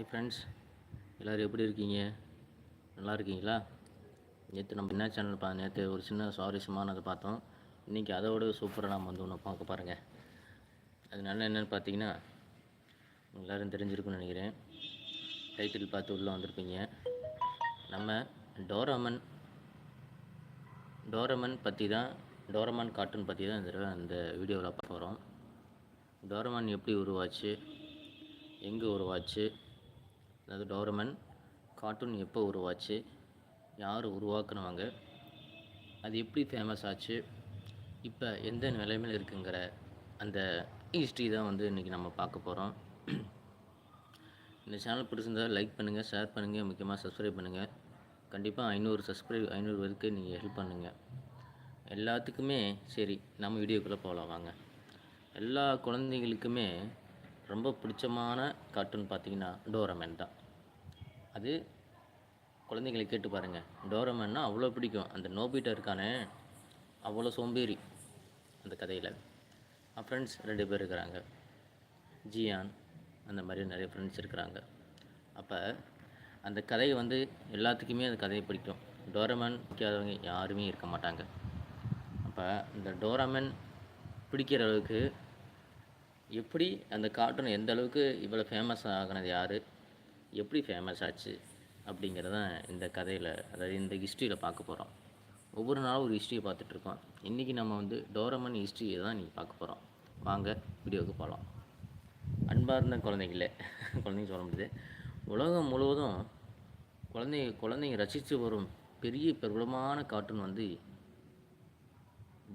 Hi friends எல்லோரும் எப்படி இருக்கீங்க? நல்லா இருக்கீங்களா? நேற்று நம்ம என்ன சேனல் பா நேற்று ஒரு சின்ன சுவாரஸ்யமானதை பார்த்தோம். இன்றைக்கி அதோட சூப்பராக நம்ம வந்து ஒன்று பார்க்க பாருங்கள் அதனால என்னென்னு பார்த்தீங்கன்னா எல்லோரும் தெரிஞ்சிருக்குன்னு நினைக்கிறேன். டைட்டில் பார்த்து உள்ளே வந்திருப்பீங்க. நம்ம டோரமன் டோரமன் பற்றி தான் டோரமான் கார்ட்டூன் பற்றி தான் இந்த தடவை இந்த வீடியோவில் பார்க்க போகிறோம் டோரமான் எப்படி உருவாச்சு? எங்கே உருவாச்சு? அதாவது டோரமன் கார்ட்டூன் எப்போ உருவாச்சு யார் உருவாக்குனவங்க அது எப்படி ஃபேமஸ் ஆச்சு இப்போ எந்த நிலைமையில் இருக்குங்கிற அந்த ஹிஸ்ட்ரி தான் வந்து இன்றைக்கி நம்ம பார்க்க போகிறோம் இந்த சேனல் பிடிச்சிருந்தா லைக் பண்ணுங்கள் ஷேர் பண்ணுங்கள் முக்கியமாக சப்ஸ்கிரைப் பண்ணுங்கள் கண்டிப்பாக ஐநூறு சப்ஸ்கிரைப் ஐநூறு பேருக்கு நீங்கள் ஹெல்ப் பண்ணுங்கள் எல்லாத்துக்குமே சரி நம்ம வீடியோக்குள்ளே போகலாம் வாங்க. எல்லா குழந்தைங்களுக்குமே ரொம்ப பிடிச்சமான கார்ட்டூன் பார்த்திங்கன்னா டோரமேன் தான். அது குழந்தைங்களை கேட்டு பாருங்கள் டோரமேன்னா அவ்வளோ பிடிக்கும். அந்த நோபிட்டா இருக்கானே அவ்வளோ சோம்பேறி அந்த கதையில். ஃப்ரெண்ட்ஸ் ரெண்டு பேர் இருக்கிறாங்க. ஜியான் அந்த மாதிரி நிறைய ஃப்ரெண்ட்ஸ் இருக்கிறாங்க. அப்போ அந்த கதையை வந்து எல்லாத்துக்குமே அந்த கதையை பிடிக்கும். டோரமேன் பிடிக்காதவங்க யாருமே இருக்க மாட்டாங்க. அப்போ இந்த டோரமேன் பிடிக்கிற அளவுக்கு எப்படி அந்த கார்ட்டூன் எந்த அளவுக்கு இவ்வளோ ஃபேமஸ் ஆகினது யார்? எப்படி ஃபேமஸ் ஆச்சு அப்படிங்கிறத இந்த கதையில் அதாவது இந்த ஹிஸ்ட்ரியில் பார்க்க போகிறோம் ஒவ்வொரு நாளும் ஒரு ஹிஸ்ட்ரியை பார்த்துட்ருக்கோம் இன்றைக்கி நம்ம வந்து டோரமன் ஹிஸ்ட்ரியை தான் நீங்கள் பார்க்க போகிறோம் வாங்க வீடியோவுக்கு போகலாம் அன்பார்ந்த குழந்தைங்களே குழந்தைங்க சொல்ல முடியுது. உலகம் முழுவதும் குழந்தைங்க குழந்தைங்க ரசித்து வரும் பெரிய பிரபலமான கார்ட்டூன் வந்து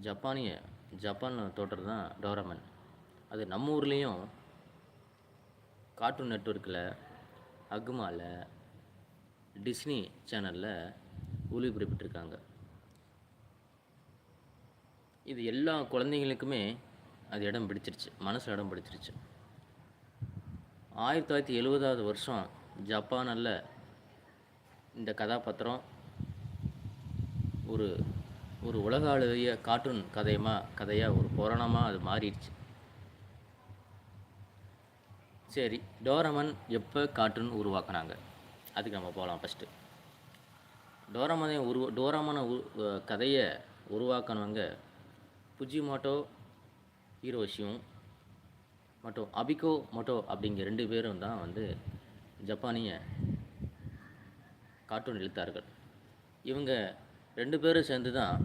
ஜப்பானிய ஜப்பானில் தோற்றது தான் டோரமன். அது நம்ம ஊர்லேயும் கார்ட்டூன் நெட்ஒர்க்கில் அக்மாவில் டிஸ்னி சேனலில் ஒளிபரப்பிட்டிருக்காங்க இது எல்லா குழந்தைங்களுக்குமே அது இடம் பிடிச்சிருச்சு மனசில் இடம் பிடிச்சிருச்சு. ஆயிரத்தி தொள்ளாயிரத்தி எழுபதாவது வருஷம் ஜப்பானில் இந்த கதாபாத்திரம் ஒரு ஒரு உலக அளவிய கார்ட்டூன் கதையமாக கதையாக ஒரு புராணமாக அது மாறிடுச்சு. சரி டோரமன் எப்போ கார்ட்டூன் உருவாக்குனாங்க? அதுக்கு நம்ம போகலாம் ஃபஸ்ட்டு டோரமனை உருவ டோரமனை உரு கதையை உருவாக்கினவங்க புஜிமோட்டோ ஹீரோஷியும் மற்றும் அபிகோ மோட்டோ அப்படிங்கிற ரெண்டு பேரும் தான் வந்து ஜப்பானிய கார்ட்டூன் எழுத்தார்கள். இவங்க ரெண்டு பேரும் சேர்ந்து தான்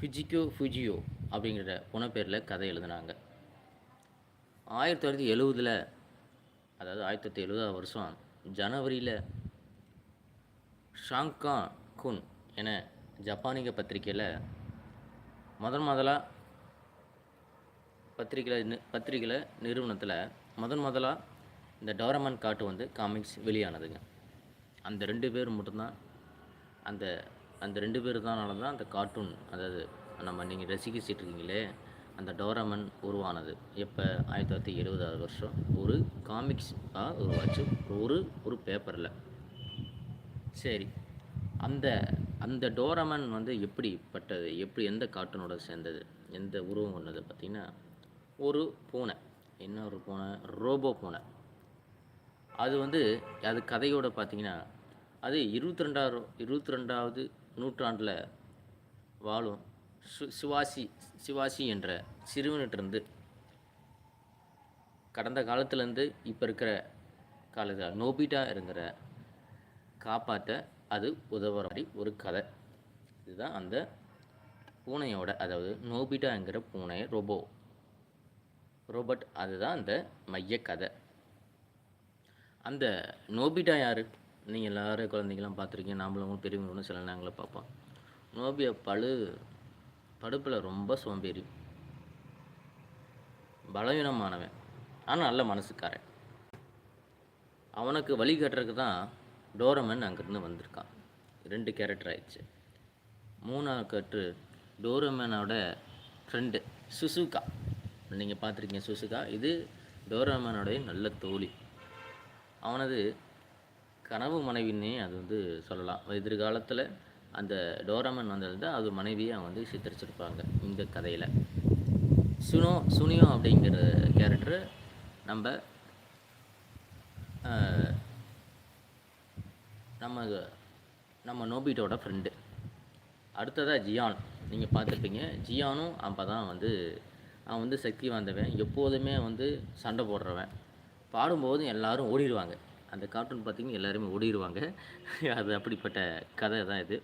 ஃபிஜிக்கோ ஃபுஜியோ அப்படிங்கிற புனப்பேரில் கதை எழுதினாங்க. ஆயிரத்தி தொள்ளாயிரத்தி எழுவதில் அதாவது ஆயிரத்தி தொள்ளாயிரத்தி எழுபதாவது வருஷம் ஜனவரியில் ஷாங்கா குன் என ஜப்பானிக பத்திரிக்கையில் முதன் முதலாக பத்திரிக்கையில் பத்திரிக்கையில் நிறுவனத்தில் முதன் முதலாக இந்த டோரமன் காட்டு வந்து காமிக்ஸ் வெளியானதுங்க. அந்த ரெண்டு பேர் மட்டும்தான் அந்த அந்த ரெண்டு பேர் தானால தான் அந்த கார்ட்டூன் அதாவது நம்ம நீங்கள் ரசிக்கிச்சிட்ருக்கீங்களே அந்த டோரமன் உருவானது. எப்போ? ஆயிரத்தி தொள்ளாயிரத்தி எழுபதாவது வருஷம். ஒரு காமிக்ஸாக உருவாச்சு. ஒரு ஒரு பேப்பரில் சரி. அந்த அந்த டோரமன் வந்து எப்படிப்பட்டது? எப்படி எந்த கார்ட்டூனோட சேர்ந்தது? எந்த உருவம் கொண்டது பார்த்திங்கன்னா ஒரு பூனை. என்ன ஒரு பூனை? ரோபோ பூனை. அது வந்து அது கதையோட பார்த்தீங்கன்னா அது இருபத்தி ரெண்டாயிரம் இருபத்தி ரெண்டாவது நூற்றாண்டில் வாழும் சிவாசி சிவாசி என்ற சிறுவனிட்டிருந்து கடந்த காலத்துலேருந்து இப்போ இருக்கிற காலத்தில் நோபிட்டா இருக்கிற காப்பாற்ற அது உதவுற மாதிரி ஒரு கதை. இதுதான் அந்த பூனையோட அதாவது நோபிட்டாங்கிற பூனை ரோபோ. ரோபோட் அதுதான் அந்த மைய கதை. அந்த நோபிட்டா யார்? நீங்கள் எல்லோரும் குழந்தைங்களாம் பார்த்துருக்கீங்க நாமளும் பெரியவங்களும் சில நாங்களும் பார்ப்போம். நோபியா பழு படுப்பில் ரொம்ப சோம்பேறி. பலவீனமானவன். ஆனால் நல்ல மனசுக்காரன். அவனுக்கு வழி கட்டுறதுக்கு தான் டோரமன் அங்கேருந்து வந்திருக்கான். ரெண்டு கேரக்டர் ஆயிடுச்சு. மூணாவது கற்று டோரமனோட ஃப்ரெண்டு சுசுகா. நீங்கள் பார்த்துருக்கீங்க சுசுகா. இது டோரமனோடைய நல்ல தோழி. அவனது கனவு மனைவின்னே அது வந்து சொல்லலாம். எதிர்காலத்தில் அந்த டோரமன் வந்தது அது மனைவியை வந்து சித்தரிச்சிருப்பாங்க இந்த கதையில். சுனோ சுனியோ அப்படிங்கிற கேரக்டர் நம்ம நம்ம நம்ம நோபிட்டோட ஃப்ரெண்டு அடுத்ததாக ஜியான். நீங்கள் பார்த்துருப்பீங்க. ஜியானும் அப்போ தான் வந்து அவன் வந்து சக்தி வாய்ந்தவன் எப்போதுமே வந்து சண்டை போடுறவன். பாடும்போதும் எல்லோரும் ஓடிடுவாங்க. அந்த கார்ட்டூன் பார்த்திங்கன்னா எல்லாருமே ஓடிடுவாங்க. அது அப்படிப்பட்ட கதை தான் இது.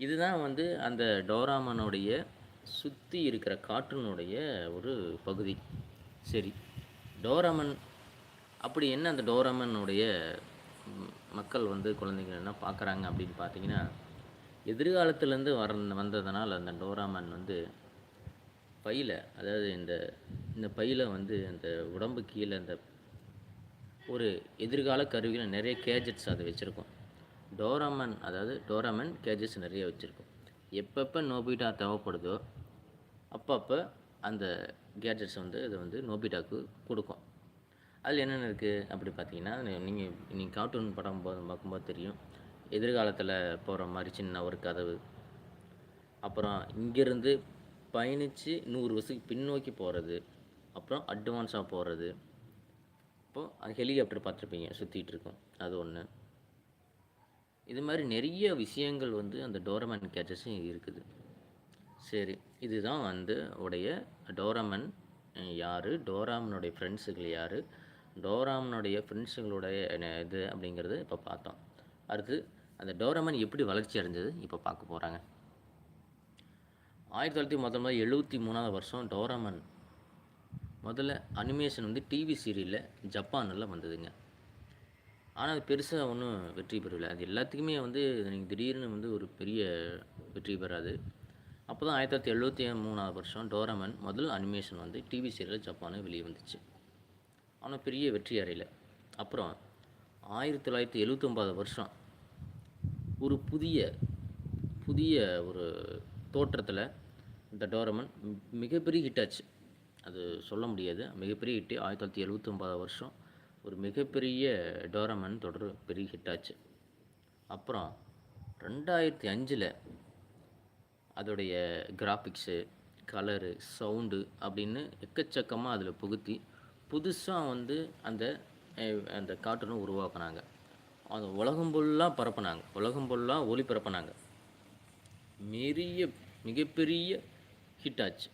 இதுதான் வந்து அந்த டோராமனுடைய சுற்றி இருக்கிற காற்றினுடைய ஒரு பகுதி. சரி. டோராமன் அப்படி என்ன அந்த டோராமனுடைய மக்கள் வந்து குழந்தைங்க என்ன பார்க்குறாங்க அப்படின்னு பார்த்தீங்கன்னா எதிர்காலத்துலேருந்து வர வந்ததுனால் அந்த டோராமன் வந்து பையில் அதாவது இந்த இந்த பையில் வந்து அந்த உடம்பு கீழே அந்த ஒரு எதிர்கால கருவியில் நிறைய கேஜெட்ஸ் அதை வச்சுருக்கோம். டோரமன் அதாவது டோரமன் கேஜஸ் நிறைய வச்சுருக்கோம். எப்பப்போ நோபிட்டா தேவைப்படுதோ அப்பப்போ அந்த கேஜெட்ஸ் வந்து இது வந்து நோபிட்டாக்கு கொடுக்கும். அதில் என்னென்ன இருக்குது அப்படி பார்த்தீங்கன்னா நீங்கள் நீங்கள் கார்ட்டூன் படம் போது பார்க்கும்போது தெரியும். எதிர்காலத்தில் போகிற மாதிரி சின்ன ஒரு கதவு. அப்புறம் இங்கேருந்து பயணித்து நூறு வருஷத்துக்கு பின்னோக்கி போகிறது அப்புறம் அட்வான்ஸாக போகிறது இப்போது ஹெலிகாப்டர் பார்த்துருப்பீங்க சுற்றிகிட்டு இருக்கும். அது ஒன்று இது மாதிரி நிறைய விஷயங்கள் வந்து அந்த டோரமன் கேச்சஸும் இருக்குது. சரி இதுதான் வந்து உடைய டோரமன் யார்? டோராமனுடைய ஃப்ரெண்ட்ஸுகள் யார்? டோராமனுடைய ஃப்ரெண்ட்ஸுகளுடைய என்ன இது அப்படிங்கிறது இப்போ பார்த்தோம். அடுத்து அந்த டோரமன் எப்படி வளர்ச்சி அடைஞ்சது இப்போ பார்க்க போகிறாங்க ஆயிரத்தி தொள்ளாயிரத்தி முதல்ல எழுபத்தி மூணாவது வருஷம் டோராமன். முதல்ல அனிமேஷன் வந்து டிவி சீரியலில் ஜப்பானில் வந்ததுங்க. ஆனால் அது பெருசாக ஒன்றும் வெற்றி பெறவில்லை. அது எல்லாத்துக்குமே வந்து நீங்கள் திடீர்னு வந்து ஒரு பெரிய வெற்றி பெறாது. அப்போ தான் ஆயிரத்தி தொள்ளாயிரத்தி எழுபத்தி மூணாவது வருஷம் டோரமன் முதல் அனிமேஷன் வந்து டிவி சீரியல் ஜப்பானு வெளியே வந்துச்சு. ஆனால் பெரிய வெற்றி அறையில் அப்புறம் ஆயிரத்தி தொள்ளாயிரத்தி எழுபத்தொம்பது வருஷம் ஒரு புதிய புதிய ஒரு தோற்றத்தில் இந்த டோரமன் மிகப்பெரிய ஹிட் ஆச்சு. அது சொல்ல முடியாது. மிகப்பெரிய ஹிட்டு ஆயிரத்தி தொள்ளாயிரத்தி எழுபத்தொம்பது வருஷம் ஒரு மிகப்பெரிய டோரமன் தொடர் பெரிய ஹிட்டாச்சு அப்புறம் ரெண்டாயிரத்தி அஞ்சில் அதோடைய கிராஃபிக்ஸு கலரு சவுண்டு அப்படின்னு எக்கச்சக்கமாக அதில் புகுத்தி புதுசாக வந்து அந்த அந்த கார்ட்டூனை உருவாக்குனாங்க. அது உலகம் ஃபுல்லாக பரப்புனாங்க. உலகம் ஒளி பரப்புனாங்க மெரிய மிகப்பெரிய ஹிட் ஆச்சு.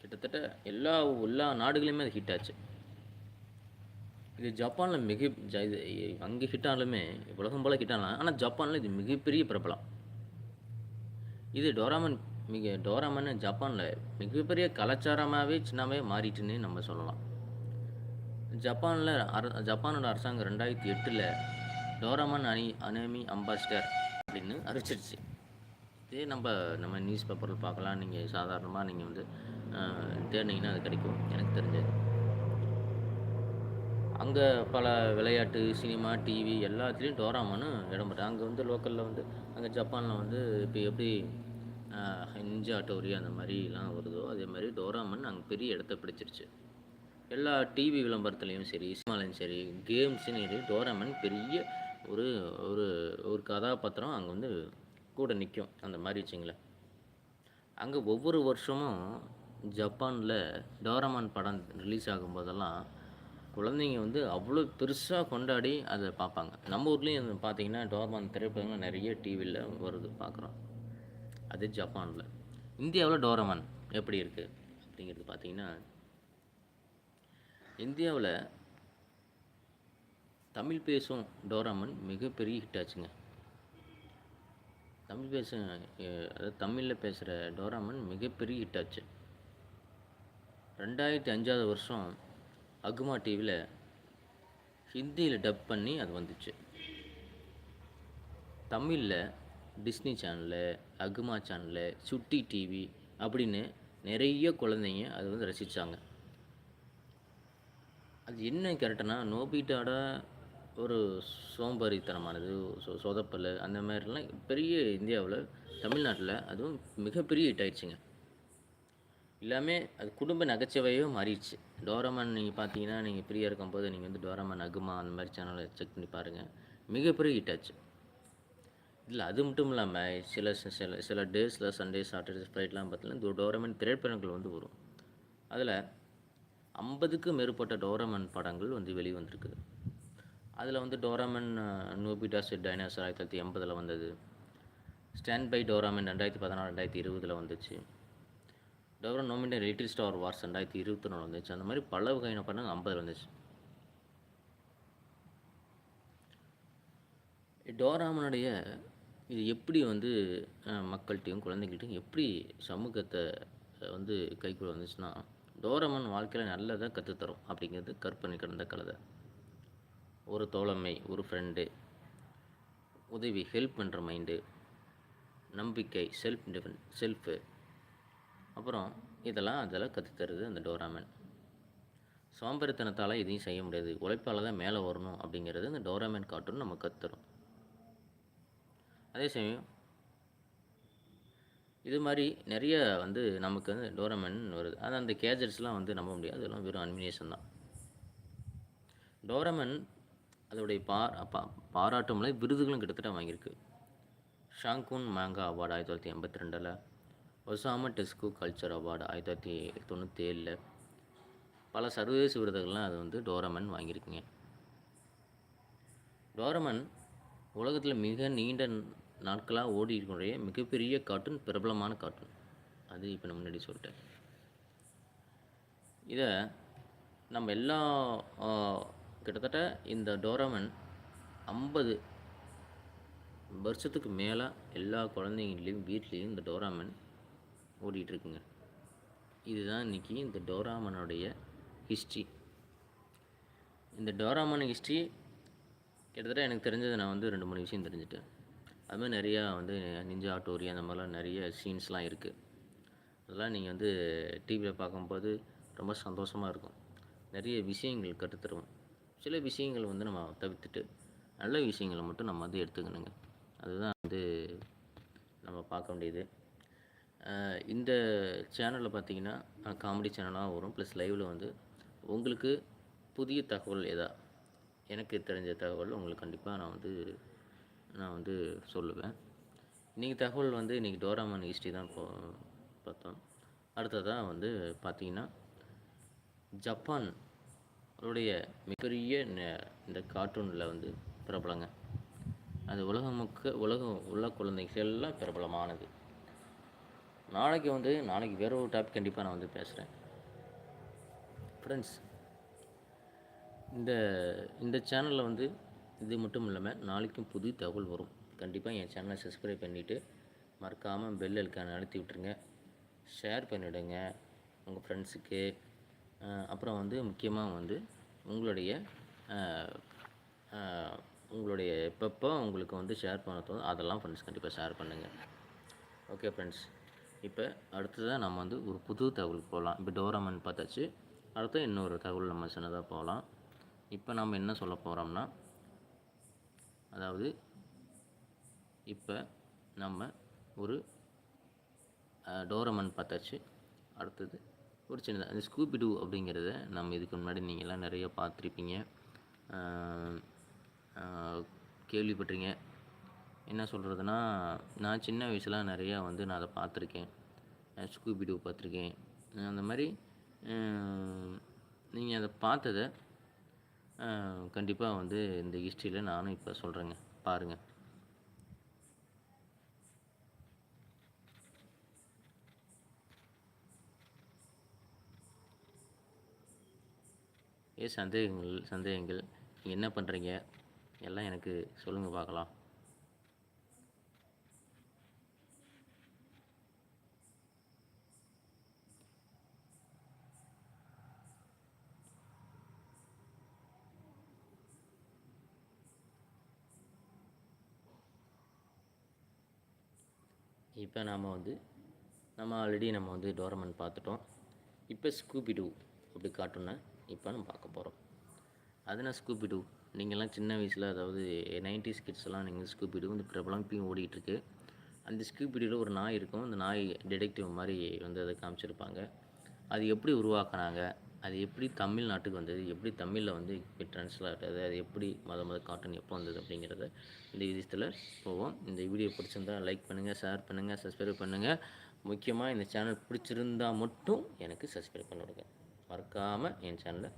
கிட்டத்தட்ட எல்லா எல்லா நாடுகளையுமே அது ஹிட் ஆச்சு. இது ஜப்பானில் மிக ஜ- இது அங்கே ஹிட் ஆனாலுமே உலகம் போல் ஹிட் ஆனாலும் ஆனால் ஜப்பானில் இது மிகப்பெரிய பிரபலம். இது டோராமன் மிக டோராமன் ஜப்பானில் மிகப்பெரிய கலாச்சாரமாகவே சின்னவே மாறிட்டுன்னு நம்ம சொல்லலாம். ஜப்பானில் அர ஜப்பானோட அரசாங்கம் ரெண்டாயிரத்தி எட்டில் டோராமன் அணி அனேமி அம்பாசிடர் அப்படின்னு அறிவிச்சிருச்சு. இதே நம்ம நம்ம நியூஸ் பேப்பரில் பார்க்கலாம். நீங்கள் சாதாரணமாக நீங்கள் வந்து தேடினீங்கன்னா அது கிடைக்கும். எனக்கு தெரிஞ்சது. அங்கே பல விளையாட்டு சினிமா டிவி எல்லாத்துலேயும் டோராமான்னு இடம் பெற்று அங்கே வந்து லோக்கலில் வந்து அங்கே ஜப்பானில் வந்து இப்போ எப்படி நிஞ்சா டோரி அந்த மாதிரிலாம் வருதோ அதே மாதிரி டோராமன் அங்கே பெரிய இடத்த பிடிச்சிருச்சு. எல்லா டிவி விளம்பரத்துலேயும் சரி சினிமாலையும் சரி கேம்ஸ்னு சரி டோராமன் பெரிய ஒரு ஒரு ஒரு கதாபாத்திரம் அங்கே வந்து கூட நிற்கும் அந்த மாதிரி வச்சுங்களேன் அங்கே ஒவ்வொரு வருஷமும் ஜப்பானில் டோரமான் படம் ரிலீஸ் ஆகும்போதெல்லாம் குழந்தைங்க வந்து அவ்வளோ பெருசாக கொண்டாடி அதை பார்ப்பாங்க நம்ம ஊர்லேயும் பார்த்தீங்கன்னா டோரமான் திரைப்படங்கள் நிறைய டிவியில் வருது பார்க்குறோம் அது ஜப்பானில். இந்தியாவில் டோரமான் எப்படி இருக்குது அப்படிங்கிறது பார்த்தீங்கன்னா இந்தியாவில் தமிழ் பேசும் டோராமன் மிகப்பெரிய ஹிட் ஆச்சுங்க. தமிழ் பேச அதாவது தமிழில் பேசுகிற டோராமன் மிகப்பெரிய ஹிட் ஆச்சு. ரெண்டாயிரத்தி அஞ்சாவது வருஷம் அகுமா டிவியில் ஹிந்தியில் டப் பண்ணி அது வந்துச்சு. தமிழில் டிஸ்னி சேனலு அகுமா சேனலு சுட்டி டிவி அப்படின்னு நிறைய குழந்தைங்க அது வந்து ரசித்தாங்க அது என்ன கேரக்டர்னா நோபிட்டாட ஒரு சோம்பேறித்தனமானது சொ- சொதப்பல் அந்த மாதிரிலாம் பெரிய இந்தியாவில் தமிழ்நாட்டில் அதுவும் மிகப்பெரிய ஹிட் ஆயிடுச்சுங்க. எல்லாமே அது குடும்ப நகைச்சுவையாக மாறிடுச்சு. டோரமான் நீங்கள் பார்த்தீங்கன்னா நீங்கள் ஃப்ரீயாக இருக்கும்போது நீங்கள் வந்து டோரமான் அகுமா அந்த மாதிரி சேனலை செக் பண்ணி பாருங்கள் மிகப்பெரிய ஹிட் ஆச்சு. இல்லை அது மட்டும் இல்லாமல் சில சில சில டேஸில் சண்டே சாட்டர்டே ஃப்ரைட்லாம் பார்த்தீங்கன்னா இந்த டோரமன் திரைப்படங்கள் வந்து வரும். அதில் ஐம்பதுக்கும் மேற்பட்ட டோரமன் படங்கள் வந்து வெளிவந்திருக்கு அதில் வந்து டோராமன் நோபிடாஸ் டைனாசர் ஆயிரத்தி தொள்ளாயிரத்தி எண்பதில் வந்தது. ஸ்டாண்ட் பை டோராமன் ரெண்டாயிரத்தி பதினாறு ரெண்டாயிரத்தி இருபதில் வந்துச்சு. டோரன் நோமினே லிட்டில் ஸ்டார் வார்ஸ் ரெண்டாயிரத்தி இருபத்தி நாலு வந்துச்சு. அந்த மாதிரி பல வகையான படங்கள் ஐம்பதில் வந்துச்சு. டோராமனுடைய இது எப்படி வந்து மக்கள்கிட்டையும் குழந்தைங்கள்ட்டையும் எப்படி சமூகத்தை வந்து கைக்குள்ள வந்துச்சுன்னா டோரமன் வாழ்க்கையில் நல்லதாக கற்றுத்தரும் அப்படிங்கிறது கற்பனை கடந்த கலதை. ஒரு தோழமை ஒரு ஃப்ரெண்டு உதவி ஹெல்ப் பண்ணுற மைண்டு நம்பிக்கை செல்ஃப் டிஃபன் செல்ஃபு அப்புறம் இதெல்லாம் அதெல்லாம் கற்றுத்தருது அந்த டோராமன். சோம்பேறித்தனத்தால் எதையும் செய்ய முடியாது. உழைப்பால் தான் மேலே வரணும் அப்படிங்கிறது இந்த டோராமன் கார்ட்டூன் நம்ம கற்றுரும் அதே சமயம் இது மாதிரி நிறைய வந்து நமக்கு வந்து டோரமன் வருது. அது அந்த கேஜெட்ஸ்லாம் வந்து நம்ப முடியாது. அதெல்லாம் வெறும் அனிமினேஷன் தான். டோரமன் அதோடைய பா பா பாராட்டும்ல விருதுகளும் கிட்டத்தட்ட வாங்கியிருக்கு. ஷாங்கூன் மேங்கா அவார்டு ஆயிரத்தி தொள்ளாயிரத்தி எண்பத்தி ரெண்டில் ஒசாம டெஸ்கோ கல்ச்சர் அவார்டு ஆயிரத்தி தொள்ளாயிரத்தி தொண்ணூற்றி ஏழில் பல சர்வதேச விருதுகள்லாம் அது வந்து டோரமன் வாங்கியிருக்குங்க. டோரமன் உலகத்தில் மிக நீண்ட நாட்களாக ஓடி இருக்கக்கூடிய மிகப்பெரிய கார்ட்டூன் பிரபலமான கார்ட்டூன். அது இப்போ நான் முன்னாடி சொல்லிட்டேன். இதை நம்ம எல்லா கிட்டத்தட்ட இந்த டோரமன் ஐம்பது வருஷத்துக்கு மேலே எல்லா குழந்தைங்களையும் வீட்லேயும் இந்த டோராமன் ஓடிட்டுருக்குங்க. இதுதான் இன்றைக்கி இந்த டோராமனுடைய ஹிஸ்ட்ரி இந்த டோராமன் ஹிஸ்ட்ரி கிட்டத்தட்ட எனக்கு தெரிஞ்சது நான் வந்து ரெண்டு மூணு விஷயம் தெரிஞ்சுட்டேன். அதுமாதிரி நிறையா வந்து நிஞ்சா ஆட்டோரி அந்த மாதிரிலாம் நிறைய சீன்ஸ்லாம் இருக்குது அதெல்லாம் நீங்கள் வந்து டிவியில் பார்க்கும்போது ரொம்ப சந்தோஷமாக இருக்கும். நிறைய விஷயங்கள் கற்றுத்தரும் சில விஷயங்கள் வந்து நம்ம தவிர்த்துட்டு நல்ல விஷயங்களை மட்டும் நம்ம வந்து எடுத்துக்கணுங்க. அதுதான் வந்து நம்ம பார்க்க வேண்டியது. இந்த சேனலில் பார்த்தீங்கன்னா காமெடி சேனலாக வரும். ப்ளஸ் லைவில் வந்து உங்களுக்கு புதிய தகவல் எதா எனக்கு தெரிஞ்ச தகவல் உங்களுக்கு கண்டிப்பாக நான் வந்து நான் வந்து சொல்லுவேன். இன்றைக்கி தகவல் வந்து இன்றைக்கி டோராமன் ஹிஸ்ட்ரி தான் பார்த்தோம். அடுத்ததாக வந்து பார்த்தீங்கன்னா ஜப்பான் உடைய மிகப்பெரிய இந்த கார்ட்டூனில் வந்து பிரபலங்க. அது உலகம் முக்க உலகம் உள்ள குழந்தைகள் எல்லாம் பிரபலமானது. நாளைக்கு வந்து நாளைக்கு வேற ஒரு டாபிக் கண்டிப்பாக நான் வந்து பேசுகிறேன் ஃப்ரெண்ட்ஸ் இந்த இந்த சேனலில் வந்து இது மட்டும் இல்லாமல் நாளைக்கும் புது தகவல் வரும். கண்டிப்பாக என் சேனலை சப்ஸ்கிரைப் பண்ணிவிட்டு மறக்காமல் பெல் அழுக்கான அழுத்தி விட்டுருங்க. ஷேர் பண்ணிவிடுங்க உங்கள் ஃப்ரெண்ட்ஸுக்கு அப்புறம் வந்து முக்கியமாக வந்து உங்களுடைய உங்களுடைய எப்பப்போ உங்களுக்கு வந்து ஷேர் பண்ண தோணும் அதெல்லாம் ஃப்ரெண்ட்ஸ் கண்டிப்பாக ஷேர் பண்ணுங்கள் ஓகே ஃப்ரெண்ட்ஸ் இப்போ அடுத்ததாக நம்ம வந்து ஒரு புது தகவல் போகலாம் இப்போ டோரமன் பார்த்தாச்சு. அடுத்து இன்னொரு தகவல் நம்ம சின்னதாக போகலாம் இப்போ நம்ம என்ன சொல்ல போகிறோம்னா அதாவது இப்போ நம்ம ஒரு டோரமன் பார்த்தாச்சு. அடுத்தது ஒரு சின்னதாக அந்த ஸ்கூபிடு அப்படிங்கிறத நம்ம இதுக்கு முன்னாடி நீங்கள்லாம் நிறைய பார்த்துருப்பீங்க. கேள்விப்பட்டிருங்க என்ன சொல்கிறதுனா நான் சின்ன வயசில் நிறையா வந்து நான் அதை பார்த்துருக்கேன். ஸ்கூபிடு பார்த்துருக்கேன். அந்த மாதிரி நீங்கள் அதை பார்த்ததை கண்டிப்பாக வந்து இந்த ஹிஸ்ட்ரியில் நானும் இப்போ சொல்கிறேங்க பாருங்கள் ஏ சந்தேகங்கள் சந்தேகங்கள் நீங்கள் என்ன பண்ணுறீங்க எல்லாம் எனக்கு சொல்லுங்கள் பார்க்கலாம். இப்போ நாம் வந்து நம்ம ஆல்ரெடி நம்ம வந்து டோரமன் பார்த்துட்டோம். இப்போ ஸ்கூபிடு அப்படி காட்டுன்னா இப்போ நம்ம பார்க்க போகிறோம் அதுனா ஸ்கூபிடு நீங்கள்லாம் சின்ன வயசில் அதாவது நைன்டிஸ் ஸ்கிட்ஸ்லாம் நீங்கள் ஸ்கூபிடு வந்து பிரபலம் இப்பயும் ஓடிட்டுருக்கு அந்த ஸ்கூபிடியில் ஒரு நாய் இருக்கும். அந்த நாய் டிடெக்டிவ் மாதிரி வந்து அதை காமிச்சிருப்பாங்க. அது எப்படி உருவாக்குனாங்க? அது எப்படி தமிழ்நாட்டுக்கு வந்தது? எப்படி தமிழில் வந்து இப்போ ட்ரான்ஸ்லேட் ஆகுது அது எப்படி மொதல் மொதல் கார்ட்டூன் எப்போ வந்தது அப்படிங்கிறத இந்த விஷயத்தில் போவோம். இந்த வீடியோ பிடிச்சிருந்தா லைக் பண்ணுங்கள் ஷேர் பண்ணுங்கள் சப்ஸ்கிரைப் பண்ணுங்கள் முக்கியமாக இந்த சேனல் பிடிச்சிருந்தா மட்டும் எனக்கு சப்ஸ்கிரைப் பண்ணிவிடுங்க. மறக்காமல் என் சேனலை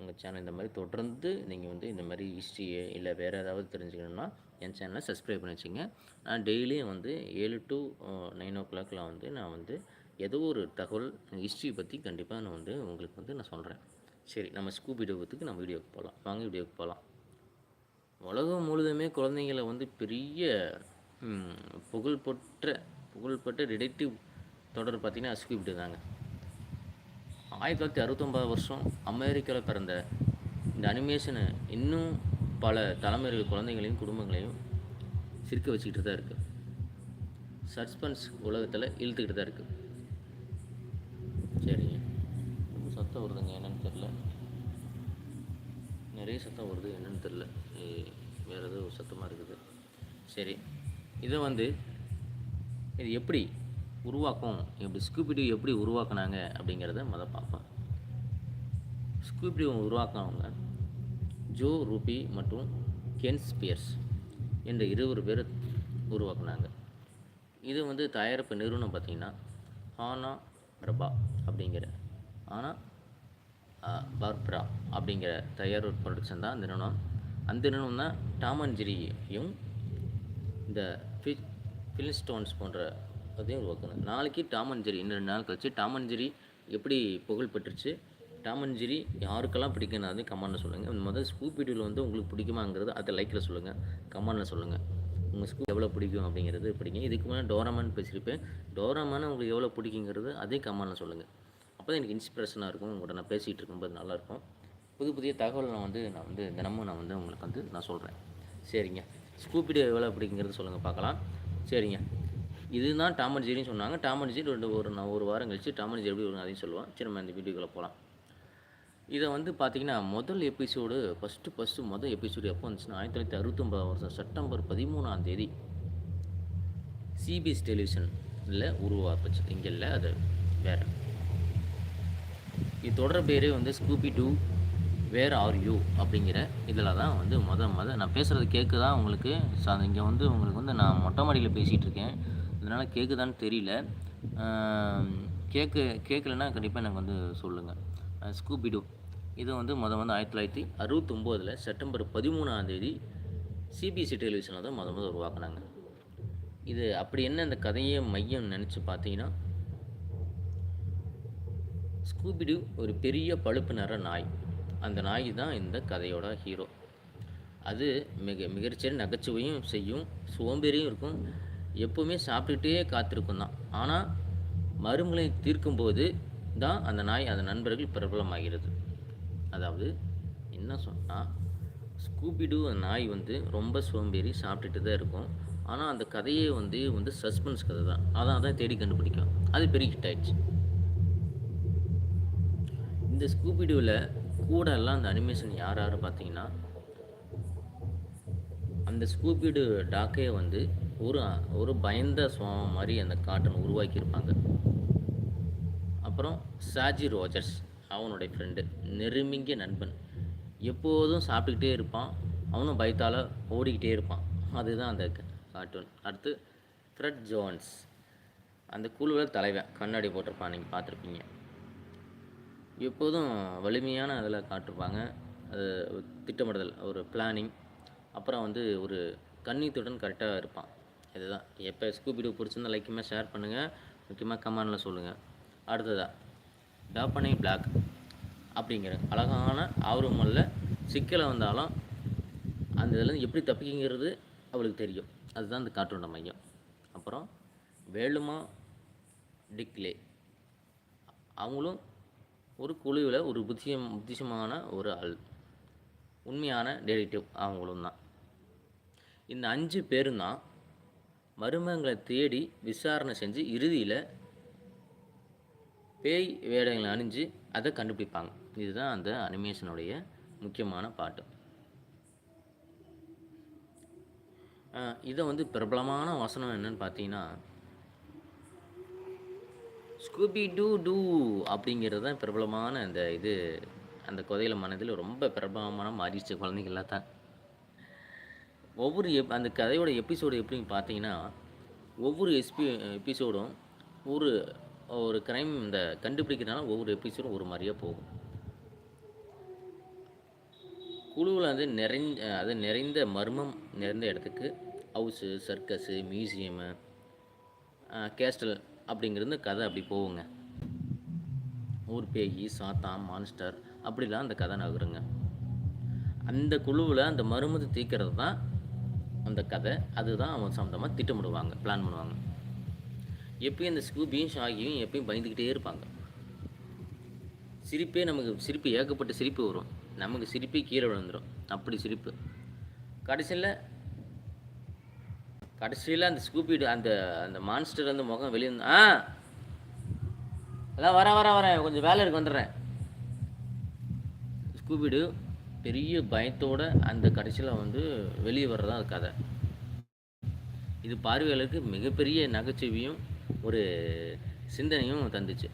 உங்கள் சேனல் இந்த மாதிரி தொடர்ந்து நீங்கள் வந்து இந்த மாதிரி ஹிஸ்ட்ரியை இல்லை வேறு ஏதாவது தெரிஞ்சுக்கணுன்னா என் சேனலை சப்ஸ்கிரைப் பண்ணி வச்சுங்க. நான் டெய்லியும் வந்து ஏழு டு நைன் ஓ கிளாக்கில் வந்து நான் வந்து ஏதோ ஒரு தகவல் ஹிஸ்ட்ரி பற்றி கண்டிப்பாக நான் வந்து உங்களுக்கு வந்து நான் சொல்கிறேன் சரி நம்ம ஸ்கூப் வீடியோத்துக்கு நம்ம வீடியோக்கு போகலாம் வாங்க வீடியோக்கு போகலாம் உலகம் முழுதுமே குழந்தைங்களை வந்து பெரிய புகழ்பெற்ற புகழ்பெற்ற டிடெக்டிவ் தொடர் பார்த்திங்கன்னா ஸ்கூப் தாங்க ஆயிரத்தி தொள்ளாயிரத்தி அறுபத்தொம்பது வருஷம் அமெரிக்காவில் பிறந்த இந்த அனிமேஷனை இன்னும் பல தலைமுறைகள் குழந்தைகளையும் குடும்பங்களையும் சிரிக்க வச்சுக்கிட்டு தான் இருக்குது சஸ்பென்ஸ் உலகத்தில் இழுத்துக்கிட்டு தான் இருக்குது சரிங்க சத்தம் வருதுங்க என்னன்னு தெரில நிறைய சத்தம் வருது என்னன்னு தெரில வேறு ஏதோ சத்தமாக இருக்குது. சரி இதை வந்து இது எப்படி உருவாக்கும் எப்படி ஸ்கூபிடி எப்படி உருவாக்குனாங்க அப்படிங்கிறத மொதல் பார்ப்போம். ஸ்கூபிடி உருவாக்குனவங்க ஜோ ரூபி மற்றும் கென் ஸ்பியர்ஸ் என்ற இருவர் பேர் உருவாக்குனாங்க. இது வந்து தயாரிப்பு நிறுவனம் பார்த்திங்கன்னா ஆனா பிரபா அப்படிங்கிற. ஆனால் பர்ப்ரா அப்படிங்கிற தயார் ஒரு ப்ரொடக்ஷன் தான் அந்த நிறுவனம். அந்த நிறுவனம் தான் டாம் அண்ட் ஜெரியும் இந்த ஃபி ஃபிலிஸ்டோன்ஸ் போன்ற அதையும் உருவாக்கணும் நாளைக்கு டாம் அண்ட் ஜெரி இன்னும் ரெண்டு நாள் கழிச்சு டாம் அண்ட் ஜெரி எப்படி புகழ் பெற்றுச்சு டாம் அண்ட் ஜெரி யாருக்கெல்லாம் பிடிக்குன்னு அது கமெண்ட்டில் சொல்லுங்கள் முதல் ஸ்கூப் வந்து உங்களுக்கு பிடிக்குமாங்கிறது அதை லைக்கில் சொல்லுங்கள் கமெண்ட்டில் சொல்லுங்கள் உங்கள் ஸ்கூல் எவ்வளோ பிடிக்கும் அப்படிங்கிறது பிடிங்க. இதுக்கு முன்னாடி டோராமான் பேசியிருப்பேன். டோரமான உங்களுக்கு எவ்வளோ பிடிக்குங்கிறது அதே கமெண்ட்டில் சொல்லுங்கள் அப்போ தான் எனக்கு இன்ஸ்பிரேஷனாக இருக்கும். உங்கள்கிட்ட நான் பேசிகிட்டு இருக்கும்போது நல்லாயிருக்கும் புது புதிய தகவல் நான் வந்து நான் வந்து தினமும் நான் வந்து உங்களுக்கு வந்து நான் சொல்கிறேன் சரிங்க. ஸ்கூபிடியோ எவ்வளோ பிடிக்குங்கிறது சொல்லுங்கள் பார்க்கலாம். சரிங்க. இதுதான் டாமன் ஜெரின்னு சொன்னாங்க. டாமன் ஜெரி ரெண்டு ஒரு நான் ஒரு வாரம் கழிச்சு டாமன் ஜெரி எப்படி அதையும் சொல்லுவேன். சரி நம்ம இந்த வீடியோக்குள்ளே போகலாம். இதை வந்து பார்த்தீங்கன்னா முதல் எபிசோடு ஃபஸ்ட்டு ஃபஸ்ட்டு முதல் எபிசோடு எப்போ வந்துச்சுன்னா ஆயிரத்தி தொள்ளாயிரத்தி அறுபத்தொம்பது வருஷம் செப்டம்பர் பதிமூணாம் தேதி சிபிஎஸ் டெலிவிஷனில் உருவாக்குச்சு இங்கே இல்லை அது வேறு. இது தொடர் பேரே வந்து Scooby Doo where are you அப்படிங்கிற இதில் தான் வந்து மொத முத நான் பேசுகிறது கேட்குதா உங்களுக்கு? இங்கே வந்து உங்களுக்கு வந்து நான் மொட்டை மாடியில் பேசிகிட்டு இருக்கேன். அதனால் கேட்குதான்னு தெரியல. கேட்கு கேட்கலன்னா கண்டிப்பாக எனக்கு வந்து சொல்லுங்கள் ஸ்கூபி டூ இது வந்து முத வந்து ஆயிரத்தி தொள்ளாயிரத்தி அறுபத்தொம்போதில் செப்டம்பர் பதிமூணாம் தேதி சிபிஎஸ்சி டெலிவிஷனில் தான் முத முத உருவாக்குனாங்க. இது அப்படி என்ன அந்த கதையை மையம் நினச்சி பார்த்தீங்கன்னா ஸ்கூபிடு ஒரு பெரிய பழுப்பு நிற நாய். அந்த நாய் தான் இந்த கதையோட ஹீரோ அது மிக மிகச்சிற நகைச்சுவையும் செய்யும் சோம்பேறியும் இருக்கும் எப்போவுமே சாப்பிட்டுட்டே காத்திருக்கும் தான். ஆனால் மருமலை தீர்க்கும்போது தான் அந்த நாய் அந்த நண்பர்கள் பிரபலமாகிறது. அதாவது என்ன சொன்னால் ஸ்கூபிடு நாய் வந்து ரொம்ப சோம்பேறி சாப்பிட்டுட்டு தான் இருக்கும். ஆனால் அந்த கதையே வந்து வந்து சஸ்பென்ஸ் கதை தான். அதான் அதான் தேடி கண்டுபிடிக்கும். அது பெரிய ஹிட் ஆயிடுச்சு. இந்த ஸ்கூபிடுவில் கூட எல்லாம் அந்த அனிமேஷன் யார் யார் பார்த்தீங்கன்னா அந்த ஸ்கூபிடு டாக்கே வந்து ஒரு ஒரு பயந்த சுவாமம் மாதிரி அந்த காட்டன் உருவாக்கியிருப்பாங்க. அப்புறம் சாஜி ரோஜர்ஸ் அவனுடைய ஃப்ரெண்டு நெருமிங்கிய நண்பன். எப்போதும் சாப்பிட்டுக்கிட்டே இருப்பான். அவனும் பயத்தால் ஓடிக்கிட்டே இருப்பான். அதுதான் அந்த கார்ட்டூன் அடுத்து ஃப்ரெட் ஜோன்ஸ் அந்த குழுவில் தலைவன். கண்ணாடி போட்டிருப்பான். நீங்கள் பார்த்துருப்பீங்க. எப்போதும் வலிமையான அதில் காட்டிருப்பாங்க. அது திட்டமிடுதல் ஒரு பிளானிங் அப்புறம் வந்து ஒரு கண்ணியத்துடன் கரெக்டாக இருப்பான். இதுதான். எப்போ ஸ்கூபிடு பிடிச்சிருந்தா லைக்குமே ஷேர் பண்ணுங்கள் முக்கியமாக கமெண்டில் சொல்லுங்கள் அடுத்ததாக டாப்பனை பிளாக் அப்படிங்கிற அழகான ஆர்வமல்ல சிக்கலை வந்தாலும் அந்த இதுலேருந்து எப்படி தப்பிக்கிறது அவளுக்கு தெரியும். அதுதான் இந்த காற்றோட மையம். அப்புறம் வேலுமா டிக்லே அவங்களும் ஒரு குழுவில் ஒரு புத்தியம் புத்திசமான ஒரு ஆள். உண்மையான டெடிக்டிவ் அவங்களும் தான். இந்த அஞ்சு பேரும் தான் மருமகங்களை தேடி விசாரணை செஞ்சு இறுதியில் பேய் வேடங்களை அணிஞ்சு அதை கண்டுபிடிப்பாங்க. இதுதான் அந்த அனிமேஷனுடைய முக்கியமான பாட்டு. இதை வந்து பிரபலமான வசனம் என்னன்னு பார்த்தீங்கன்னா ஸ்கூபி டூ டூ அப்படிங்கிறது தான் பிரபலமான அந்த இது அந்த குதையில மனதில் ரொம்ப பிரபலமான மாறிடுச்சு குழந்தைங்களாம் தான். ஒவ்வொரு எப் அந்த கதையோட எபிசோடு எப்படின்னு பார்த்தீங்கன்னா ஒவ்வொரு எஸ்பி எபிசோடும் ஒரு ஒரு கிரைம் இந்த கண்டுபிடிக்கிறதுனால ஒவ்வொரு எபிசோடும் ஒரு மாதிரியாக போகும். குழுவில் வந்து நிறைந்த அது நிறைந்த மர்மம் நிறைந்த இடத்துக்கு ஹவுஸு சர்க்கஸு மியூசியமு கேஸ்டல் அப்படிங்கிறது கதை அப்படி போகுங்க. ஊர் பேகி சாத்தான் மான்ஸ்டர் அப்படிலாம் அந்த கதை நகருங்க. அந்த குழுவில் அந்த மருமது தீர்க்கிறது தான் அந்த கதை. அதுதான் அவன் சம்மந்தமாக திட்டமிடுவாங்க பிளான் பண்ணுவாங்க. எப்பயும் அந்த ஸ்கூபியும் ஷாகியும் எப்பயும் பயந்துக்கிட்டே இருப்பாங்க. சிரிப்பே நமக்கு சிரிப்பு ஏகப்பட்ட சிரிப்பு வரும். நமக்கு சிரிப்பே கீழே விழுந்துடும் அப்படி சிரிப்பு. கடைசியில் கடைசியில் அந்த ஸ்கூபிடு அந்த அந்த மான்ஸ்டர் வந்து முகம் வெளியே ஆ அதான் வரேன் வரேன் வரேன் கொஞ்சம் வேலை இருக்கு வந்துடுறேன். ஸ்கூபிடு பெரிய பயத்தோட அந்த கடைசியில் வந்து வெளியே வர்றதா அது கதை. இது பார்வையாளருக்கு மிகப்பெரிய நகைச்சுவையும் ஒரு சிந்தனையும் தந்துச்சு.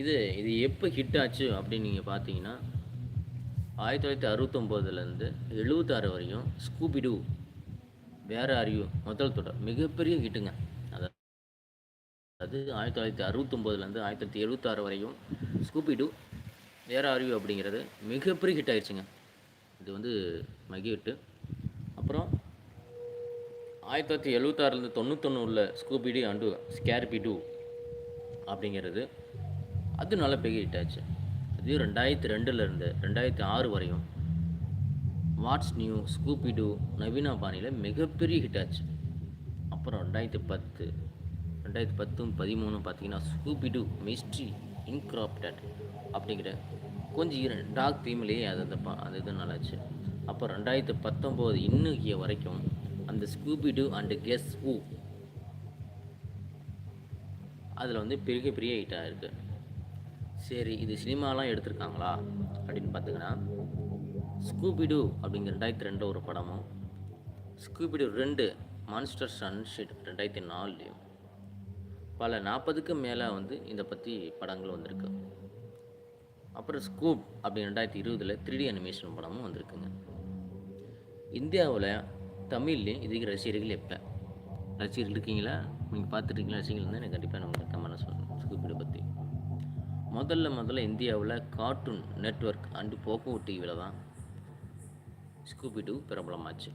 இது இது எப்போ ஹிட் ஆச்சு அப்படின்னு நீங்கள் பார்த்தீங்கன்னா ஆயிரத்தி தொள்ளாயிரத்தி அறுபத்தொம்போதுலேருந்து எழுபத்தாறு வரையும் ஸ்கூபிடு வேற அறிவு முதல் தொடர். மிகப்பெரிய ஹிட்டுங்க. அதாவது அது ஆயிரத்தி தொள்ளாயிரத்தி அறுபத்தொம்போதுலேருந்து ஆயிரத்தி தொள்ளாயிரத்தி எழுபத்தாறு வரையும் ஸ்கூபிடு வேற அறிவு அப்படிங்கிறது மிகப்பெரிய ஹிட் ஆயிடுச்சுங்க. இது வந்து மகி ஹிட்டு அப்புறம் ஆயிரத்தி தொள்ளாயிரத்தி எழுபத்தாறுலேருந்து தொண்ணூத்தொன்னுல ஸ்கூபிடி அண்டு ஸ்கேர்பிடு அப்படிங்கிறது. அது நல்லா பெரிய ஹிட் ஆச்சு. இது ரெண்டாயிரத்தி ரெண்டுலேருந்து ரெண்டாயிரத்தி ஆறு வரையும் வாட்ஸ் நியூ ஸ்கூபிடு நவீனா பாணியில் மிகப்பெரிய ஹிட் ஆச்சு. அப்புறம் ரெண்டாயிரத்தி பத்து ரெண்டாயிரத்தி பத்தும் பதிமூணும் பார்த்தீங்கன்னா ஸ்கூபிடு மிஸ்ட்ரி இன்க்ராப்டட் அப்படிங்கிற கொஞ்சம் டாக் தீம்லேயே அது அந்த அந்த அது இது நல்லாச்சு. அப்போ ரெண்டாயிரத்தி பத்தொம்போது இன்னைக்கு வரைக்கும் அந்த ஸ்கூபிடு அண்டு கெஸ் ஊ அதில் வந்து பெரிய பெரிய ஹிட்டாக இருக்குது சரி இது சினிமாலாம் எடுத்திருக்காங்களா? அப்படின்னு பார்த்தீங்கன்னா ஸ்கூபிடு அப்படிங்கிற ரெண்டாயிரத்தி ரெண்டு ஒரு படமும் ஸ்கூபிடு ரெண்டு மான்ஸ்டர் சன்ஷீட் ரெண்டாயிரத்தி நாலுலேயும் பல நாற்பதுக்கும் மேலே வந்து இதை பற்றி படங்கள் வந்திருக்கு. அப்புறம் ஸ்கூப் அப்படி ரெண்டாயிரத்தி இருபதில் த்ரீ டி அனிமேஷன் படமும் வந்திருக்குங்க. இந்தியாவில் தமிழ்லேயும் இதுக்கு ரசிகர்கள் எப்போ? ரசிகர்கள் இருக்கீங்களா? நீங்கள் பார்த்துருக்கீங்களா ரசிகர்கள் இருந்தால் எனக்கு கண்டிப்பாக நான் உங்களுக்கு கமெண்ட் சொல்லணும் ஸ்கூப்பிடை பற்றி முதல்ல முதல்ல இந்தியாவில் கார்ட்டூன் நெட்வொர்க் அண்டு போக்கோ டிவியில் தான் ஸ்கூபிடு பிரபலமாச்சு.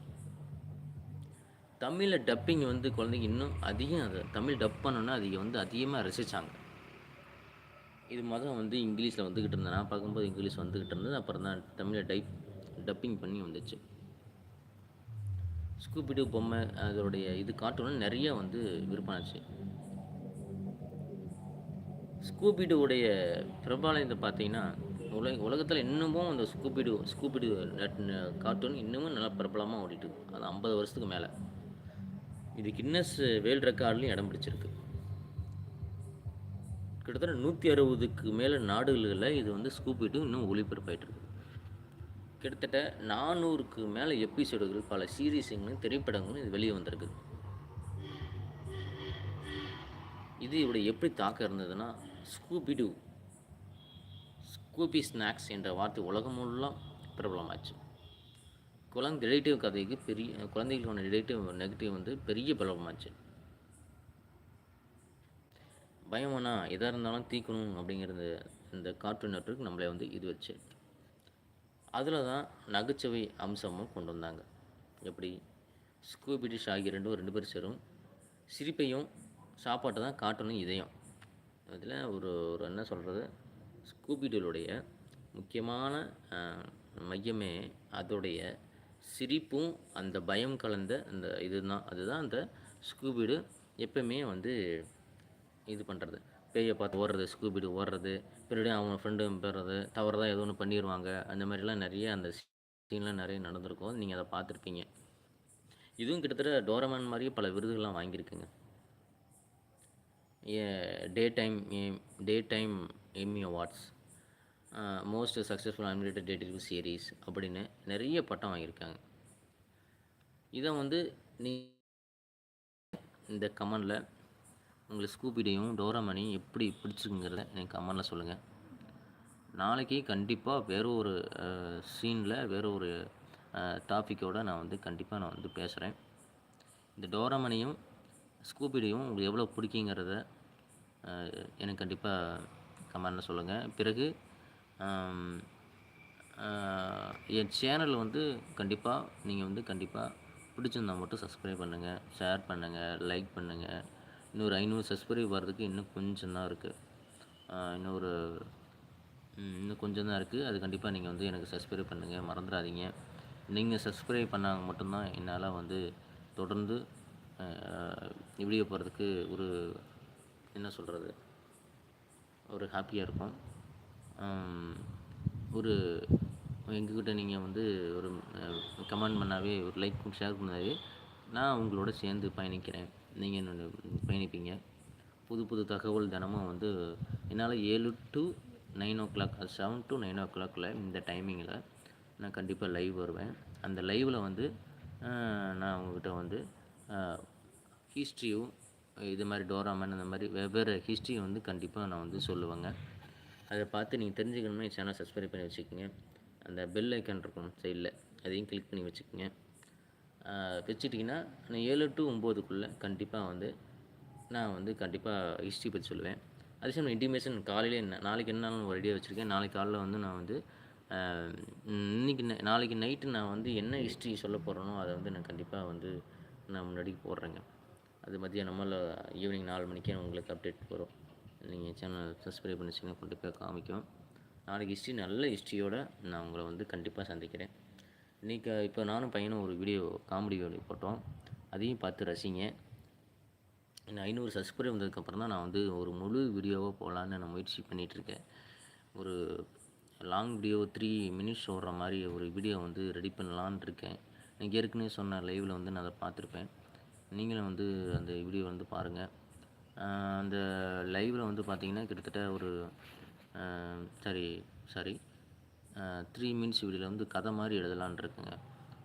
தமிழில் டப்பிங் வந்து குழந்தைங்க இன்னும் அதிகம் அதை தமிழ் டப் பண்ணோன்னா அதிக வந்து அதிகமாக ரசித்தாங்க இது மொதல் வந்து இங்கிலீஷில் வந்துக்கிட்டு இருந்தேன் நான் பார்க்கும்போது இங்கிலீஷ் வந்துக்கிட்டு இருந்தது. அப்புறம் தான் தமிழை டைப் டப்பிங் பண்ணி வந்துச்சு. ஸ்கூபிடு பொம்மை அதோடைய இது கார்ட்டூன் நிறைய வந்து விற்பனாச்சு ஸ்கூபிடுவுடைய பிரபலத்தை பார்த்தீங்கன்னா உலக உலகத்தில் இன்னமும் அந்த ஸ்கூபிடு ஸ்கூபிடு கார்ட்டூன் இன்னமும் நல்லா பிரபலமாக ஓடிட்டு அது ஐம்பது வருஷத்துக்கு மேலே. இது கின்னஸ் வேர்ல்டு ரெக்கார்ட்லையும் இடம் பிடிச்சிருக்கு. கிட்டத்தட்ட நூற்றி அறுபதுக்கு மேலே நாடுகளில் இது வந்து ஸ்கூபிடு இன்னும் ஒளிபரப்பாயிட்டு கிட்டத்தட்ட நானூறுக்கு மேலே எபிசோடுகள் பல சீரீஸுங்களும் திரைப்படங்களும் இது வெளியே வந்திருக்கு. இது இவருடைய எப்படி தாக்கம் இருந்ததுன்னா ஸ்கூபிடு ஸ்கூபி ஸ்நாக்ஸ் என்ற வார்த்தை உலகம் பிரபலமாச்சு. குழந்தை ரிலேட்டிவ் கதைக்கு பெரிய குழந்தைகளுக்கான ரிலேட்டிவ் நெகட்டிவ் வந்து பெரிய பிரபலமாச்சு. பயமானா எதாக இருந்தாலும் தீக்கணும் அப்படிங்கிறது இந்த கார்ட்டூன் நெட்ஒர்க் நம்மளை வந்து இது வச்சு. அதில் தான் நகைச்சுவை அம்சமும் கொண்டு வந்தாங்க. எப்படி? ஸ்கூபிடி ஆகிய ரெண்டும் ரெண்டு பேரும் சேரும். சிரிப்பையும் சாப்பாட்டை தான் காட்டணும் இதயம். அதில் ஒரு ஒரு என்ன சொல்கிறது? ஸ்கூபிடுடைய முக்கியமான மையமே அதோடைய சிரிப்பும் அந்த பயம் கலந்த அந்த இதுதான். அதுதான் அந்த ஸ்கூபிடு எப்பயுமே வந்து இது பண்ணுறது. பேயை பார்த்து ஓடுறது ஸ்கூபிடு ஓடுறது பின்னாடி அவங்க ஃப்ரெண்டு போடுறது தவறுதான் ஏதோ ஒன்று பண்ணிடுவாங்க அந்த மாதிரிலாம் நிறைய அந்த சீன்லாம் நிறைய நடந்திருக்கும். நீங்கள் அதை பார்த்துருப்பீங்க. இதுவும் கிட்டத்தட்ட டோரமேன் மாதிரியே பல விருதுகள்லாம் வாங்கியிருக்குங்க. Daytime daytime Emmy awards most successful animated dative series அப்படின்னு நிறைய பட்டம் வாங்கியிருக்காங்க. இதை வந்து நீ இந்த கமெண்டில் உங்களுக்கு ஸ்கூபிடையும் டோராமனையும் எப்படி பிடிச்சிக்குங்கிறத எனக்கு கமெண்டில் சொல்லுங்கள் நாளைக்கு கண்டிப்பாக வேற ஒரு சீனில் வேற ஒரு டாப்பிக்கோடு நான் வந்து கண்டிப்பாக நான் வந்து பேசுகிறேன் இந்த டோராமனையும் ஸ்கூபிடையும் உங்களுக்கு எவ்வளோ பிடிக்குங்கிறத எனக்கு கண்டிப்பாக கமெண்டில் சொல்லுங்கள் பிறகு என் சேனல் வந்து கண்டிப்பாக நீங்கள் வந்து கண்டிப்பாக பிடிச்சிருந்தா மட்டும் சப்ஸ்கிரைப் பண்ணுங்கள் ஷேர் பண்ணுங்கள் லைக் பண்ணுங்கள் இன்னொரு ஐநூறு சப்ஸ்கிரைப் வர்றதுக்கு இன்னும் கொஞ்சம் தான் இருக்குது இன்னொரு இன்னும் கொஞ்சம் தான் இருக்குது அது கண்டிப்பாக நீங்கள் வந்து எனக்கு சப்ஸ்கிரைப் பண்ணுங்கள் மறந்துடாதீங்க. நீங்கள் சப்ஸ்கிரைப் பண்ணாங்க மட்டும்தான் என்னால் வந்து தொடர்ந்து வீடியோ போகிறதுக்கு ஒரு என்ன சொல்கிறது ஒரு ஹாப்பியாக இருக்கும். ஒரு எங்ககிட்ட நீங்கள் வந்து ஒரு கமெண்ட் பண்ணாவே ஒரு லைக் ஷேர் பண்ணாவே நான் உங்களோட சேர்ந்து பயணிக்கிறேன். நீங்கள் பயணிப்பீங்க? புது புது தகவல் தினமும் வந்து என்னால் ஏழு to nine o'clock seven to nine ஓ கிளாக்கில் இந்த டைமிங்கில் நான் கண்டிப்பாக லைவ் வருவேன். அந்த லைவில் வந்து நான் உங்ககிட்ட வந்து ஹிஸ்ட்ரியும் இது மாதிரி டோராமன் அந்த மாதிரி வெவ்வேறு ஹிஸ்ட்ரியை வந்து கண்டிப்பாக நான் வந்து சொல்லுவேங்க. அதை பார்த்து நீங்கள் தெரிஞ்சுக்கணுமே சேனல் சப்ஸ்கிரைப் பண்ணி வச்சுக்கோங்க. அந்த பெல் ஐக்கான் இருக்கும் சைடில் அதையும் கிளிக் பண்ணி வச்சுக்கோங்க. வச்சுட்டிங்கன்னா நான் ஏழு டு ஒம்போதுக்குள்ளே கண்டிப்பாக வந்து நான் வந்து கண்டிப்பாக ஹிஸ்ட்ரி பற்றி சொல்லுவேன். அதே சமயம் இன்டிமேஷன் காலையிலே என்ன நாளைக்கு என்னாலும் ரெடியாக வச்சுருக்கேன். நாளைக்கு காலையில் வந்து நான் வந்து இன்றைக்கி இன்னைக்கு நாளைக்கு நைட்டு நான் வந்து என்ன ஹிஸ்ட்ரி சொல்ல போகிறேனோ அதை வந்து நான் கண்டிப்பாக வந்து நான் முன்னாடி போடுறேங்க. அது மதியானமாக ஈவினிங் நாலு மணிக்கே உங்களுக்கு அப்டேட் வரும். நீங்கள் சேனல் சப்ஸ்கிரைப் பண்ணிச்சிங்கன்னா கண்டிப்பாக காமிக்கும். நாளைக்கு ஹிஸ்ட்ரி நல்ல ஹிஸ்ட்ரியோடு நான் உங்களை வந்து கண்டிப்பாக சந்திக்கிறேன். இன்றைக்கி இப்போ நானும் பையனும் ஒரு வீடியோ காமெடி வீடியோ போட்டோம். அதையும் பார்த்து ரசிங்க. இன்னும் ஐநூறு சப்ஸ்கிரைப் வந்ததுக்கப்புறம் தான் நான் வந்து ஒரு முழு வீடியோவாக போகலான்னு நான் முயற்சி பண்ணிகிட்ருக்கேன் ஒரு லாங் வீடியோ த்ரீ மினிட்ஸ் ஓடுற மாதிரி ஒரு வீடியோ வந்து ரெடி பண்ணலான்னு இருக்கேன். நீங்கள் ஏற்கனவே சொன்ன லைவில் வந்து நான் அதை பார்த்துருப்பேன். நீங்களும் வந்து அந்த வீடியோ வந்து பாருங்கள் அந்த லைவில் வந்து பார்த்திங்கன்னா கிட்டத்தட்ட ஒரு சாரி சாரி த்ரீ மினிட்ஸ் வீடியோவில் வந்து கதை மாதிரி எழுதலான்ருக்குங்க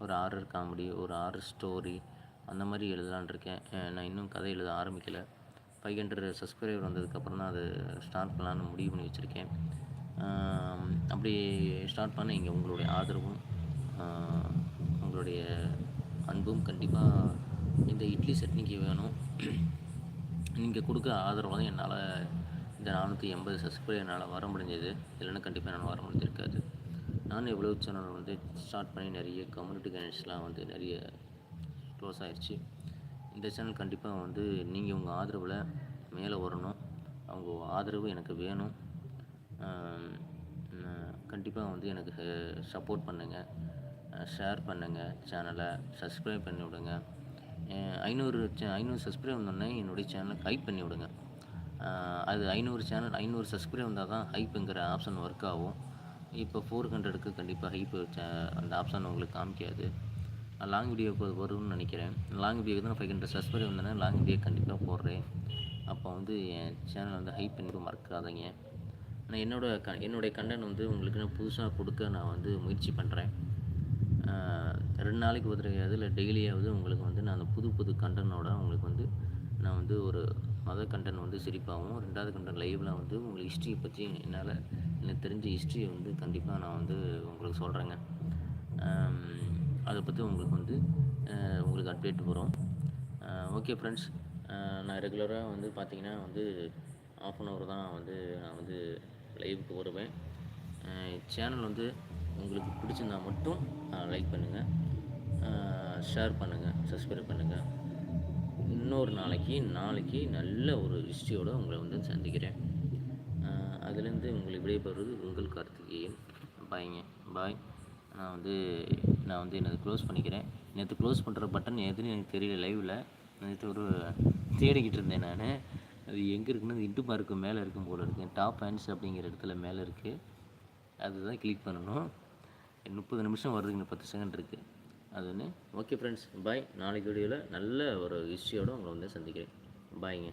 ஒரு ஆரர் காமெடி ஒரு ஆரர் ஸ்டோரி அந்த மாதிரி எழுதலான்ருக்கேன் நான் இன்னும் கதை எழுத ஆரம்பிக்கலை. ஃபைவ் ஹண்ட்ரட் சப்ஸ்கிரைபர் வந்ததுக்கப்புறம் தான் அது ஸ்டார்ட் பண்ணலான்னு முடிவு பண்ணி வச்சுருக்கேன். அப்படி ஸ்டார்ட் பண்ண இங்கே உங்களுடைய ஆதரவும் உங்களுடைய அன்பும் கண்டிப்பாக இந்த இட்லி சட்னிக்கு வேணும். நீங்கள் கொடுக்க ஆதரவு தான் என்னால் இந்த நானூற்றி எண்பது சப்ஸ்கிரைபர் என்னால் வர முடிஞ்சது. இல்லைன்னா கண்டிப்பாக என்னால் வர முடிஞ்சிருக்காது நானும் எவ்வளோ சேனல் வந்து ஸ்டார்ட் பண்ணி நிறைய கம்யூனிட்டி கைனட்ஸ்லாம் வந்து நிறைய க்ளோஸ் ஆயிடுச்சு இந்த சேனல் கண்டிப்பாக வந்து நீங்கள் உங்கள் ஆதரவில் மேலே வரணும். அவங்க ஆதரவு எனக்கு வேணும். கண்டிப்பாக வந்து எனக்கு சப்போர்ட் பண்ணுங்கள் ஷேர் பண்ணுங்கள் சேனலை சப்ஸ்கிரைப் பண்ணி விடுங்க. ஐநூறு ஐநூறு சப்ஸ்கிரைப் வந்தோடனே என்னுடைய சேனலை ஹைப் பண்ணி விடுங்க. அது ஐநூறு சேனல் ஐநூறு சப்ஸ்கிரைப் வந்தால் தான் ஹைப்புங்கிற ஆப்ஷன் ஒர்க் ஆகும். இப்போ ஃபோர் ஹண்ட்ரடுக்கு கண்டிப்பாக ஹைப்பு அந்த ஆப்ஷன் உங்களுக்கு காமிக்காது. லாங் வீடியோ வரும்னு நினைக்கிறேன். லாங் வீடியோக்கு தான் ஃபைவ் ஹண்ட்ரட் சப்ஸ்கிரைப் வந்தேன்னா லாங் வீடியோ கண்டிப்பாக போடுறேன். அப்போ வந்து என் சேனல் வந்து ஹைப் பண்ணி மறக்காதீங்க. ஆனால் என்னோட க என்னுடைய கண்டென்ட் வந்து உங்களுக்கு நான் புதுசாக கொடுக்க நான் வந்து முயற்சி பண்ணுறேன் ரெண்டு நாளைக்கு ஒரு தடவையாவது இல்லை டெய்லியாவது உங்களுக்கு வந்து நான் அந்த புது புது கண்டனோட உங்களுக்கு வந்து நான் வந்து ஒரு மத கண்டென்ட் வந்து சிரிப்பாகவும் ரெண்டாவது கண்டென்ட் லைவில் வந்து உங்களுக்கு ஹிஸ்ட்ரியை பற்றி என்னால் எனக்கு தெரிஞ்ச ஹிஸ்ட்ரியை வந்து கண்டிப்பாக நான் வந்து உங்களுக்கு சொல்கிறேங்க அதை பற்றி உங்களுக்கு வந்து உங்களுக்கு அப்டேட் வரும் ஓகே ஃப்ரெண்ட்ஸ் நான் ரெகுலராக வந்து பார்த்திங்கன்னா வந்து ஆஃப் அன் ஹவர் தான் வந்து நான் வந்து லைவுக்கு வருவேன். சேனல் வந்து உங்களுக்கு பிடிச்சிருந்தா மட்டும் லைக் பண்ணுங்கள் ஷேர் பண்ணுங்கள் சப்ஸ்கிரைப் பண்ணுங்கள் இன்னொரு நாளைக்கு நாளைக்கு நல்ல ஒரு ஹிஸ்ட்ரியோடு உங்களை வந்து சந்திக்கிறேன். அதுலேருந்து உங்களை விடைபெறுவது உங்கள் கார்த்திகேயன். பாய்ங்க பாய் நான் வந்து நான் வந்து என்னது க்ளோஸ் பண்ணிக்கிறேன். நேற்று க்ளோஸ் பண்ணுற பட்டன் எதுன்னு எனக்கு தெரியல லைவில் நேற்று ஒரு தேடிக்கிட்டு இருந்தேன் நான். அது எங்கே இருக்குன்னு அது இன்ட்டு மார்க்கு மேலே இருக்கும் போல் இருக்கேன் டாப் ஹேண்ட்ஸ் அப்படிங்கிற இடத்துல மேலே இருக்குது அதுதான் கிளிக் பண்ணணும். முப்பது நிமிஷம் வருதுங்க பத்து செகண்ட் இருக்குது அது ஒன்று ஓகே ஃப்ரெண்ட்ஸ் பாய் நாளைக்கு வீடியோவில் நல்ல ஒரு ஹிஸ்ட்ரியோடு உங்களை வந்து சந்திக்கிறேன். பாய்ங்க